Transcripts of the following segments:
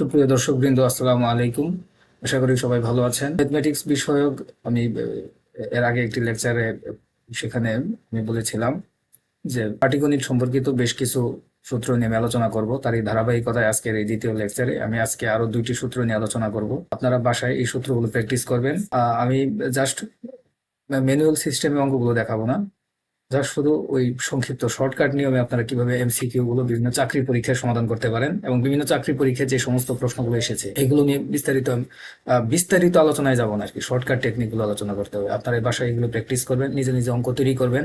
সুপ্রিয় দর্শক বৃন্দ আসসালামু আলাইকুম। আশা করি সবাই ভালো আছেন। ম্যাথমেটিক্স বিষয়ক আমি এর আগে একটি লেকচারে সেখানে আমি বলেছিলাম যে পাটিগণিত সম্পর্কিত বেশ কিছু সূত্র নিয়ে আলোচনা করব। তারই ধারাবাহিকতায় আজকের এই দ্বিতীয় লেকচারে আমি আজকে আরও দুইটি সূত্র নিয়ে আলোচনা করব। আপনারা বাসায় এই সূত্রগুলো প্র্যাকটিস করবেন। আমি জাস্ট ম্যানুয়াল সিস্টেমে অঙ্কগুলো দেখাবো না। জাস্ট শুধু ওই সংক্ষিপ্ত শর্টকাট নিয়মে আপনারা কীভাবে এমসিকিউ গুলো বিভিন্ন চাকরি পরীক্ষায় সমাধান করতে পারেন এবং বিভিন্ন চাকরি পরীক্ষায় যে সমস্ত প্রশ্নগুলো এসেছে, এগুলো নিয়ে বিস্তারিত বিস্তারিত আলোচনায় যাব না আর কি। শর্টকাট টেকনিকগুলো আলোচনা করতে হবে। আপনারা বাসায় এগুলো প্র্যাকটিস করবেন, নিজে নিজে অঙ্ক তৈরি করবেন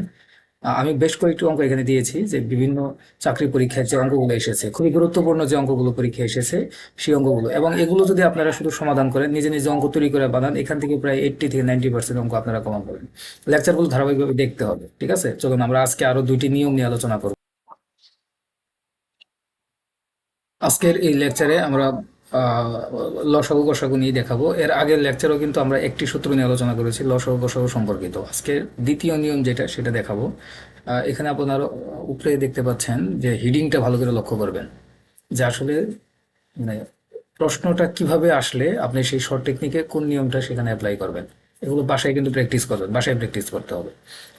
আমি বেশ কয়েকটি অঙ্ক এখানে দিয়েছি যে বিভিন্ন চাকরি পরীক্ষার যে অঙ্কগুলো এসেছে, খুবই গুরুত্বপূর্ণ যে অঙ্কগুলো পরীক্ষা এসেছে, সেই অঙ্কগুলো এবং এগুলো যদি আপনারা শুধু সমাধান করেন, নিজে নিজে অঙ্ক তৈরি করে বানান, এখান থেকে প্রায় এইটটি থেকে নাইনটি পার্সেন্ট অঙ্ক আপনারা কমান করবেন লেকচারগুলো ধারাবাহিকভাবে দেখতে হবে, ঠিক আছে? চলুন আমরা আজকে আরও দুইটি নিয়ম নিয়ে আলোচনা করব। আজকের এই লেকচারে আমরা লসাগু গসাগু নিয়ে দেখাবো। এর আগের লেকচারেও কিন্তু আমরা একটি সূত্র নিয়ে আলোচনা করেছি, লসাগু গসাগু সম্পর্কিত। আজকে দ্বিতীয় নিয়ম যেটা, সেটা দেখাবো। এখানে আপনারা উপরে দেখতে পাচ্ছেন যে হিডিংটা ভালো করে লক্ষ্য করবেন। যে আসলে মানে প্রশ্নটা কীভাবে আসলে আপনি সেই শর্ট টেকনিকে কোন নিয়মটা সেখানে অ্যাপ্লাই করবেন। এগুলো বাসায় কিন্তু প্র্যাকটিস করবেন বাসায় প্র্যাকটিস করতে হবে।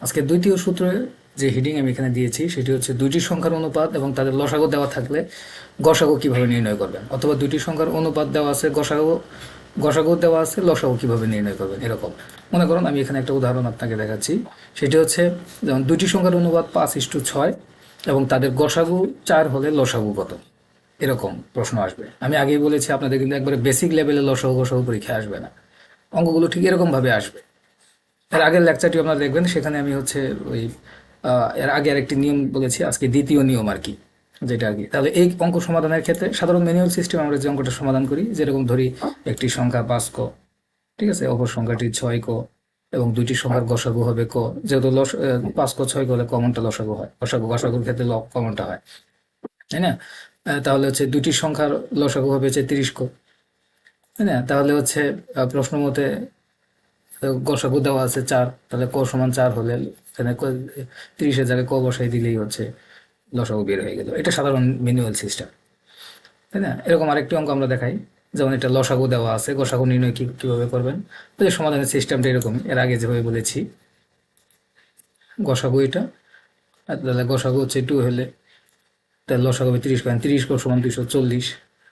আজকে দ্বিতীয় সূত্রে যে হিডিং আমি এখানে দিয়েছি, সেটি হচ্ছে দুইটি সংখ্যার অনুপাত এবং তাদের লসাগু দেওয়া থাকলে গসাগু কীভাবে নির্ণয় করবেন? অথবা দুইটি সংখ্যার অনুপাত দেওয়া আছে গসাগু গসাগু দেওয়া আছে লসাগু কীভাবে নির্ণয় করবেন? এরকম। মনে করুন, আমি এখানে একটা উদাহরণ আপনাকে দেখাচ্ছি। সেটি হচ্ছে, যেমন দুইটি সংখ্যার অনুপাত পাঁচ ইস্টু ছয় এবং তাদের গসাগু চার হলে লসাগু কত? এরকম প্রশ্ন আসবে। আমি আগেই বলেছি, আপনাদের কিন্তু একবারে বেসিক লেভেলে লসাগু গসাগু পরীক্ষা আসবে না। অঙ্কগুলো ঠিক এরকমভাবে আসবে। এর আগের লেকচারটি আপনারা দেখবেন, সেখানে আমি হচ্ছে ওই এর আগে আরেকটি নিয়ম বলেছি, আজকে দ্বিতীয় নিয়ম আর কি, যেটা আর কি। তাহলে এই অঙ্ক সমাধানের ক্ষেত্রে সাধারণ ম্যানুয়াল সিস্টেম আমরা যে অঙ্কটা সমাধান করি, যেরকম ধরি একটি সংখ্যা পাঁচ ক, ঠিক আছে? অপর সংখ্যাটি ছয় ক এবং দুইটি সংখ্যার গসাগু হবে ক। যেহেতু লস পাঁচ ক, ছয় ক হলে কমনটা লসাগু হয়, গসাগু, গসাগুর ক্ষেত্রে ল কমনটা হয়, তাই না? তাহলে হচ্ছে দুইটি সংখ্যার লসাগু হবে হচ্ছে তিরিশ ক, তাই না? তাহলে হচ্ছে প্রশ্ন মতে গসাগু দেওয়া আছে চার, তাহলে ক সমান চার হলে এখানে তিরিশের জায়গায় ক বসাই দিলেই হচ্ছে লসাগু বের হয়ে গেল। এটা সাধারণ ম্যানুয়াল সিস্টেম তাই না? এরকম আরেকটি অঙ্ক আমরা দেখাই। যেমন এটা লসাগু দেওয়া আছে, গসাগু নির্ণয় কি কীভাবে করবেন? তো এই সমাধানের সিস্টেমটা এরকমই। এর আগে যেভাবে বলেছি, গসাগু এটা তাহলে গসাগু হচ্ছে টু হলে তাহলে লসাগু তিরিশ কয়েন তিরিশ, ক সমান দুইশো চল্লিশ।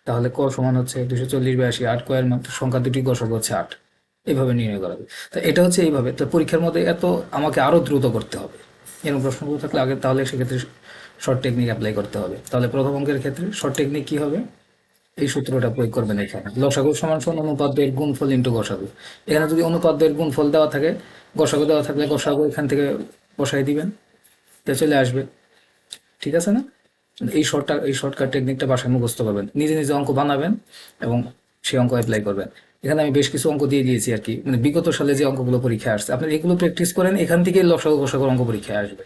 তাহলে ক সমান হচ্ছে দুশো চল্লিশ বিরাশি আট কয়ের মাত্র সংখ্যা দুটি গসাগু হচ্ছে আট। এইভাবে নির্ণয় করা হবে। তো এটা হচ্ছে এইভাবে। তো পরীক্ষার মধ্যে এত আমাকে আরও দ্রুত করতে হবে। এরকম প্রশ্নগুলো থাকলে আগে তাহলে সেক্ষেত্রে শর্ট টেকনিক অ্যাপ্লাই করতে হবে। তাহলে প্রথম অঙ্কের ক্ষেত্রে শর্ট টেকনিক কী হবে? এই সূত্রটা প্রয়োগ করবেন এখানে। লসাগু সমান সমান অনুপাত এর গুণফল ইন্টু গসাগু। এখানে যদি অনুপাত এর গুণফল দেওয়া থাকে, গসাগু দেওয়া থাকলে গসাগু এখান থেকে বসাই দিবেন। এটা চলে আসবে। ঠিক আছে না? এই শর্টটা এই শর্টকাট টেকনিকটা বাসায় মুখস্থ করবেন। নিজে নিজে অঙ্ক বানাবেন এবং সেই অঙ্ক অ্যাপ্লাই করবেন। এখানে আমি বেশ কিছু অঙ্ক দিয়ে দিয়েছি আর কি। মানে বিগত সালে যে অঙ্কগুলো পরীক্ষায় আসছে, আপনি এগুলো প্র্যাকটিস করেন, এখান থেকে লসাগু গসাগুর অঙ্ক পরীক্ষায় আসবে।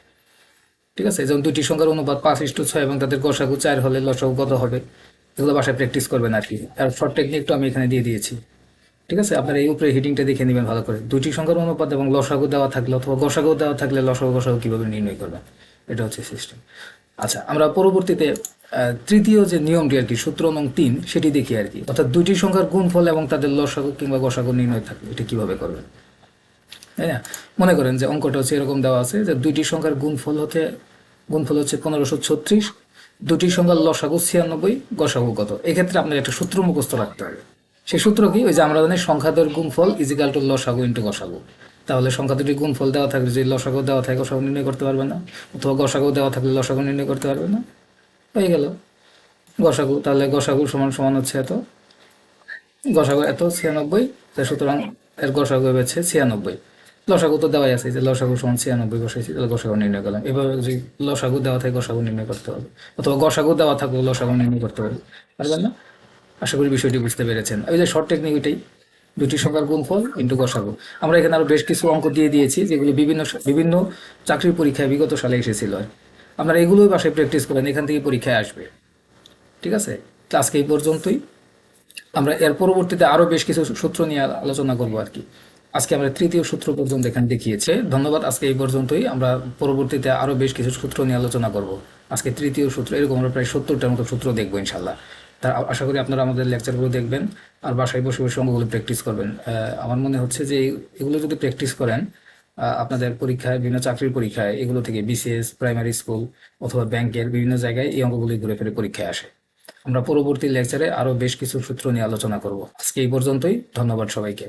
ঠিক আছে? যেমন দুটি সংখ্যার অনুপাত পাঁচ ইস্টু ছয় এবং তাদের গসাগু চার হলে লসাগু কত হবে, এগুলো বাসায় প্র্যাকটিস করবেন আর কি। আর শর্ট টেকনিকটা আমি এখানে দিয়ে দিয়েছি। ঠিক আছে? আপনার এই উপরে হিটিংটা দেখে নেবেন ভালো করে। দুটি সংখ্যার অনুপাত এবং লসাগু দেওয়া থাকলে অথবা গসাগু দেওয়া থাকলে লসাগু গসাগু কীভাবে নির্ণয় করবেন, এটা হচ্ছে সিস্টেম আচ্ছা আমরা পরবর্তীতে তৃতীয় যে নিয়মটি আর কি সূত্র নং তিন, সেটি দেখি আর কি। অর্থাৎ দুইটি সংখ্যার গুণফল এবং তাদের লসাগু কিংবা গসাগু নির্ণয় থাকলে এটা কীভাবে করবেন? তাই না? মনে করেন যে অঙ্কটা হচ্ছে এরকম দেওয়া আছে যে দুইটি সংখ্যার গুণফল হতে গুণফল হচ্ছে পনেরোশো ছত্রিশ দুটি সংখ্যার লসাগু ছিয়ানব্বই, গসাগু কত? এক্ষেত্রে আপনার একটা সূত্র মুখস্থ রাখতে হবে। সেই সূত্র কি? ওই যে আমরা জানি সংখ্যাদের গুণফল ইজিক্যাল টু লসাগু ইন্টু গসাগু। তাহলে সংখ্যা দুটি গুণফল দেওয়া থাকলে যদি লসাগু দেওয়া থাকে গসাগু নির্ণয় করতে পারবে না। অথবা গসাগু দেওয়া থাকলে লসাগু নির্ণয় করতে পারবে না। হয়ে গেল। গসাগু, তাহলে গসাগু সমান সমান হচ্ছে এত। গসাগু এত, ছিয়ানব্বই। সুতরাং এর গসাগু হচ্ছে ছিয়ানব্বই। লসাগু তো দেওয়াই আছে, যে লসাগু সমান ছিয়ানব্বই বসাইছি, তাহলে গসাগু নির্ণয় করলাম। এভাবে যদি লসাগু দেওয়া থাকে, গসাগু নির্ণয় করতে হবে। অথবা গসাগু দেওয়া থাকলে লসাগু নির্ণয় করতে হবে। পারবেন না? আশা করি বিষয়টি বুঝতে পেরেছেন। ওই যে শর্ট টেকনিক ওইটাই দুটি সংখ্যার গুণফল ইন্টু গসাগু আমরা এখানে আরও বেশ কিছু অঙ্ক দিয়ে দিয়েছি, যেগুলো বিভিন্ন বিভিন্ন চাকরির পরীক্ষায় বিগত সালে এসেছিল। আপনারা এগুলোই বাসায় প্র্যাকটিস করেন, এখান থেকে পরীক্ষায় আসবে। ঠিক আছে? আজকে এই পর্যন্তই। আমরা এর পরবর্তীতে আরও বেশ কিছু সূত্র নিয়ে আলোচনা করব আর কি। আজকে আমরা তৃতীয় সূত্র পর্যন্ত এখানে দেখিয়েছে। ধন্যবাদ, আজকে এই পর্যন্তই। আমরা পরবর্তীতে আরও বেশ কিছু সূত্র নিয়ে আলোচনা করব। আজকে তৃতীয় সূত্র, এরকম আমরা প্রায় সত্তরটার মতো সূত্র দেখব ইনশাল্লাহ তা আশা করি আপনারা আমাদের লেকচারগুলো দেখবেন আর বাসায় বসে বসে অঙ্গগুলো প্র্যাকটিস করবেন। আমার মনে হচ্ছে যে এগুলো যদি প্র্যাকটিস করেন আপনাদের পরীক্ষায় বিভিন্ন চাকরির পরীক্ষায় এগুলো থেকে বিসিএস প্রাইমারি স্কুল অথবা ব্যাংকের বিভিন্ন জায়গায় এই অঙ্কগুলি ঘুরে ফিরে পরীক্ষায় আসে। আমরা পরবর্তী লেকচারে আরও বেশ কিছু সূত্র নিয়ে আলোচনা করব। আজকে এই পর্যন্তই। ধন্যবাদ সবাইকে।